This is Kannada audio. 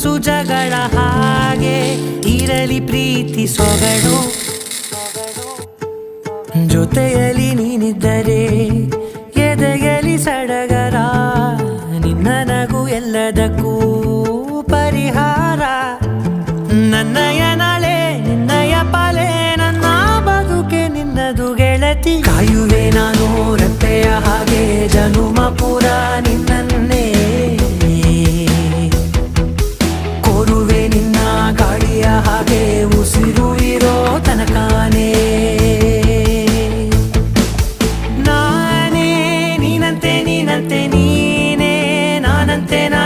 ತುಸು ಜಗಳ ಹಾಗೆ ಇರಲಿ ಪ್ರೀತಿ ಸೊಗಡು. ಜೊತೆಯಲ್ಲಿ ನೀನಿದ್ದರೆ ಎದೆಯಲ್ಲಿ ಸಡಗರ, ನಿನ್ನ ನಗು ಎಲ್ಲದಕ್ಕೂ ಪರಿಹಾರ. ನನ್ನಯನಳೆ ನಿನ್ನಯ ಪಾಲೆ, ನನ್ನ ಬದುಕೆ ನಿನ್ನದು ಗೆಳತಿ. ಕಾಯುವೆ ನಾನು antena.